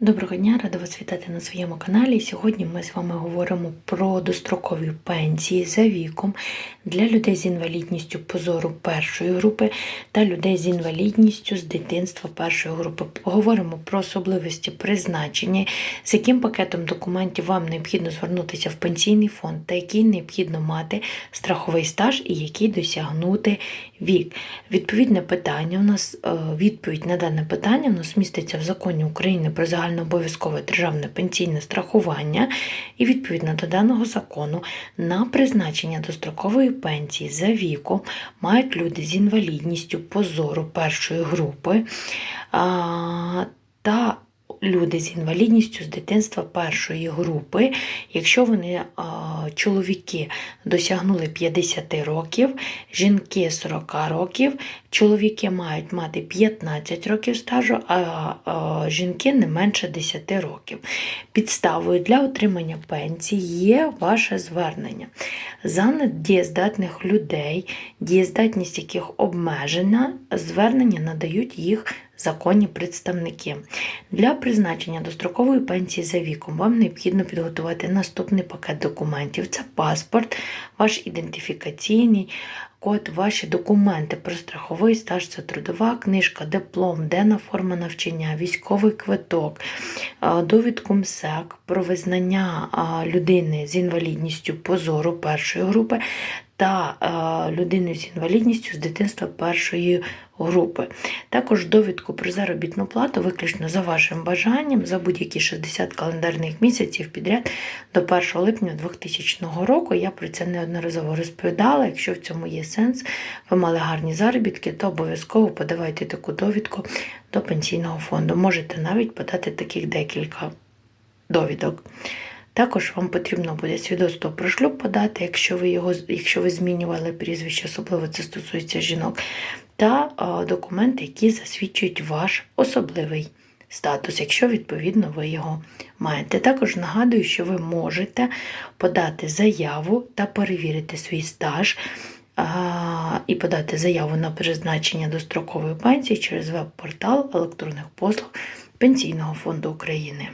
Доброго дня, рада вас вітати на своєму каналі. Сьогодні ми з вами говоримо про дострокові пенсії за віком для людей з інвалідністю позору першої групи та людей з інвалідністю з дитинства першої групи. Поговоримо про особливості призначення, з яким пакетом документів вам необхідно звернутися в пенсійний фонд, та який необхідно мати страховий стаж і який досягнути вік. Відповідне питання у нас е, відповідь на дане питання у нас міститься в законі України про загальнообов'язкове державне пенсійне страхування, і відповідно до даного закону на призначення дострокової пенсії за віком мають люди з інвалідністю позору першої групи та люди з інвалідністю з дитинства першої групи, якщо вони чоловіки досягнули 50 років, жінки 40 років, чоловіки мають мати 15 років стажу, а, жінки не менше 10 років. Підставою для отримання пенсії є ваше звернення. За недієздатних людей, дієздатність яких обмежена, звернення надають їх законні представники. Для призначення дострокової пенсії за віком вам необхідно підготувати наступний пакет документів: це паспорт, ваш ідентифікаційний код, ваші документи про страховий стаж, це трудова книжка, диплом, денна форма навчання, військовий квиток, довідку МСЕК про визнання людини з інвалідністю позору першої групи та людини з інвалідністю з дитинства першої групи. Також довідку про заробітну плату виключно за вашим бажанням за будь-які 60 календарних місяців підряд до 1 липня 2000 року. Я про це неодноразово розповідала. Якщо в цьому є сенс, ви мали гарні заробітки, то обов'язково подавайте таку довідку до пенсійного фонду. Можете навіть подати таких декілька довідок. Також вам потрібно буде свідоцтво про шлюб подати, якщо ви його якщо ви змінювали прізвище, особливо це стосується жінок, та а, документи, які засвідчують ваш особливий статус, якщо відповідно ви його маєте. Також нагадую, що ви можете подати заяву та перевірити свій стаж. І подати заяву на призначення дострокової пенсії через веб-портал електронних послуг Пенсійного фонду України.